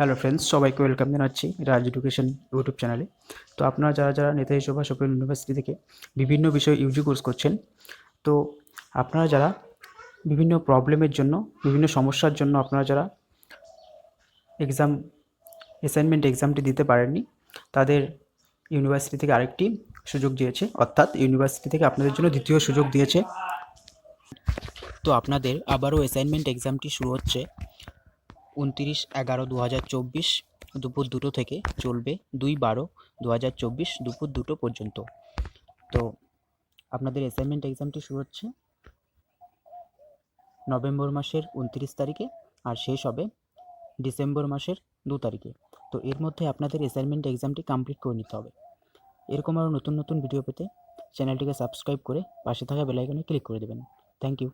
Hello friends, সবাইকে welcome জানাচ্ছি রাজ education YouTube চ্যানেলে। তো আপনারা যারা যারা নেতাজি সুভাষ ওপেন ইউনিভার্সিটি থেকে বিভিন্ন বিষয়ে ইউজি কোর্স করছেন, তো আপনারা যারা বিভিন্ন প্রবলেমের জন্য, বিভিন্ন সমস্যার জন্য আপনারা যারা এক্সাম অ্যাসাইনমেন্ট এক্সামটি দিতে পারেননি, তাদের ইউনিভার্সিটি থেকে আরেকটি সুযোগ দিয়েছে, অর্থাৎ ইউনিভার্সিটি থেকে আপনাদের জন্য দ্বিতীয় সুযোগ দিয়েছে। তো আপনাদের আবারও অ্যাসাইনমেন্ট এক্সামটি শুরু হচ্ছে। উনতিরিশ এগারো দু হাজার চব্বিশ দুপুর দুটো থেকে চলবে দুই বারো দু হাজার চব্বিশ দুপুর দুটো পর্যন্ত। তো আপনাদের অ্যাসাইনমেন্ট এক্সামটি শুরু হচ্ছে নভেম্বর মাসের উনত্রিশ তারিখে আর শেষ হবে ডিসেম্বর মাসের দু তারিখে। তো এর মধ্যে আপনাদের অ্যাসাইনমেন্ট এক্সামটি কমপ্লিট করে নিতে হবে। এরকম আরও নতুন নতুন ভিডিও পেতে চ্যানেলটিকে সাবস্ক্রাইব করে পাশে থাকা বেলাইকনে ক্লিক করে দেবেন। Thank you